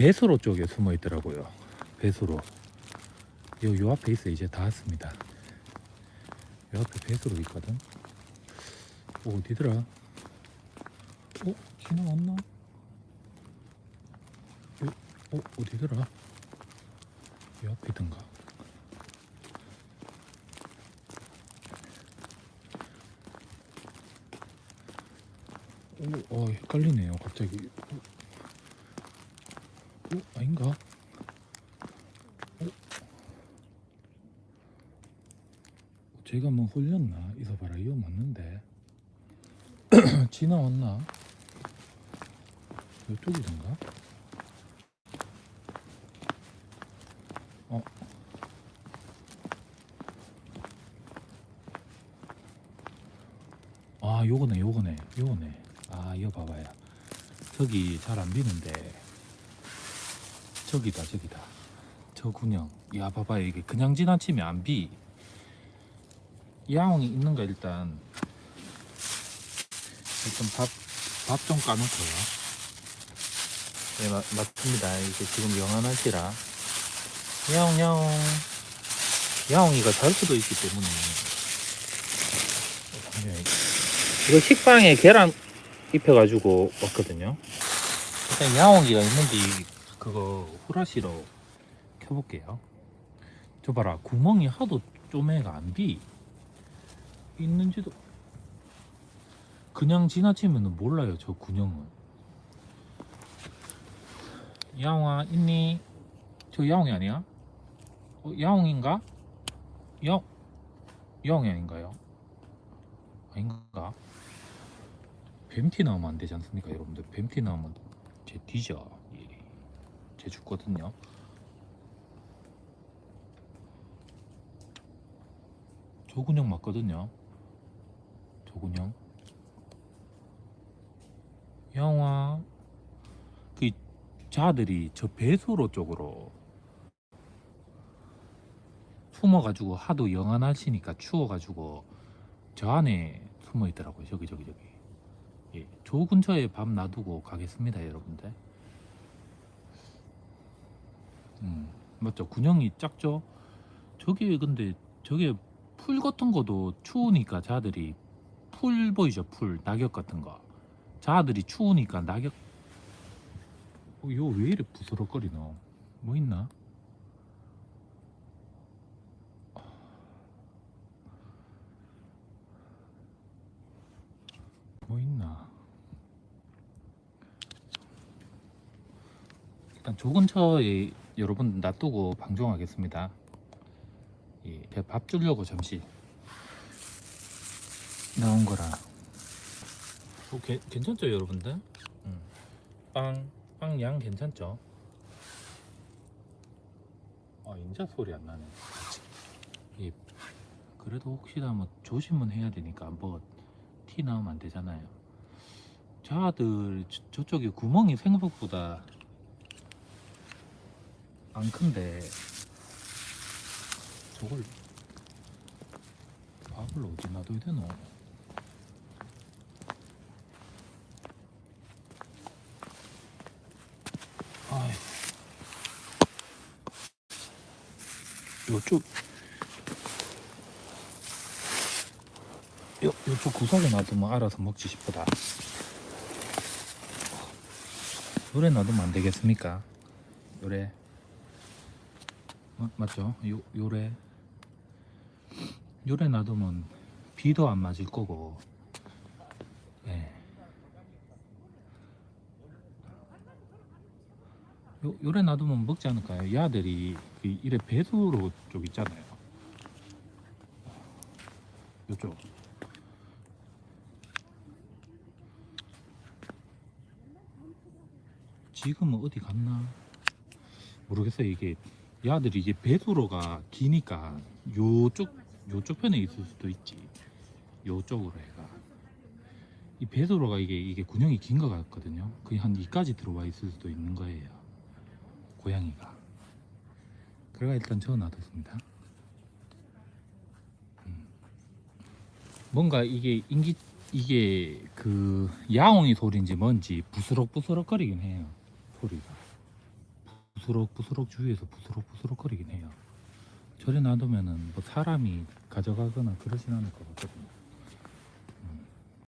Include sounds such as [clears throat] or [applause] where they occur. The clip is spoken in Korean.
배수로 쪽에 숨어 있더라고요. 배수로. 요, 요 앞에 있어 이제 다 왔습니다. 요 앞에 배수로 있거든. 어, 어디더라? 어? 지나왔나? 요, 어? 어디더라? 요 앞이던가. 오, 어, 헷갈리네요. 갑자기. 어, 어 아닌가? 어? 제가 뭐 홀렸나? 있어봐라. 이거 맞는데. [clears throat] 지나왔나? 이쪽이던가? 어. 아, 요거네, 요거네, 요거네. 아, 이거 봐봐요. 저기 잘 안 비는데. 저기다, 저기다. 저 군형. 야, 봐봐요. 이게 그냥 지나치면 안 비. 야옹이 있는가, 일단. 일단 밥, 밥 좀 까놓고요. 네, 맞, 맞습니다. 이게 지금 영하날씨라. 야옹, 야옹. 야옹이가 잘 수도 있기 때문에. 어, 잠시만요. 이거 식빵에 계란 입혀가지고 왔거든요. 일단 야옹이가 있는지 그거 후라시로 켜볼게요. 저 봐라 구멍이 하도 쪼매가 안 비. 있는지도 그냥 지나치면 몰라요 저 군형은. 야옹아 있니? 저 야옹이 아니야? 어, 야옹인가? 야 야옹이 아닌가요? 아닌가? 뱀티 나오면 안 되지 않습니까 여러분들 뱀티 나오면 제 뒤져 예. 제 죽거든요. 조근형 맞거든요. 조근형 영화. 그 자들이 저 배수로 쪽으로 숨어가지고 하도 영하 날씨니까 추워가지고 저 안에 숨어 있더라고요. 저기 저기 저기. 예, 조 근처에 밥 놔두고 가겠습니다, 여러분들. 음, 맞죠? 군형이 작죠? 저기 근데 저게 풀 같은 거도 추우니까 자들이 풀 보이죠? 풀 낙엽 같은 거. 자들이 추우니까 낙엽. 어, 이거 왜 이래 부스럭거리노? 뭐 있나? 뭐 있나? 일단 조 근처에 여러분 놔두고 방종하겠습니다. 예, 제가 밥 주려고 잠시 나온 거라. 어, 게, 괜찮죠, 여러분들? 음. 빵, 빵 양 괜찮죠? 아, 인자 소리 안 나네. 예, 그래도 혹시나 뭐 조심은 해야 되니까 뭐 티 나오면 안 되잖아요. 자들 저, 저쪽에 구멍이 생각보다 안 큰데 저걸 밥을 어디 놔둬야 되노? 아이 요쪽 요, 요쪽 구석에 놔두면 알아서 먹지 싶다. 요래 놔두면 안 되겠습니까? 요래. 어, 맞죠? 요, 요래. 요래 놔두면 비도 안 맞을 거고. 예. 요, 요래 놔두면 먹지 않을까요? 야들이 그 이래 배수로 쪽 있잖아요. 요쪽. 지금은 어디 갔나 모르겠어요 이게 야들이 이게 배수로가 기니까 요쪽 요쪽 편에 있을 수도 있지. 요쪽으로 해가. 이 배수로가 이게 이게 군형이 긴 것 같거든요. 거의 한 이까지 들어와 있을 수도 있는 거예요. 고양이가. 그래가 일단 저어 놔뒀습니다. 음. 뭔가 이게 인기 이게 그 야옹이 소리인지 뭔지 부스럭부스럭거리긴 해요. 소리가 부스럭 부스럭 주위에서 부스럭 부스럭 거리긴 해요. 저리 놔두면은 뭐 사람이 가져가거나 그러진 않을 것 같거든요.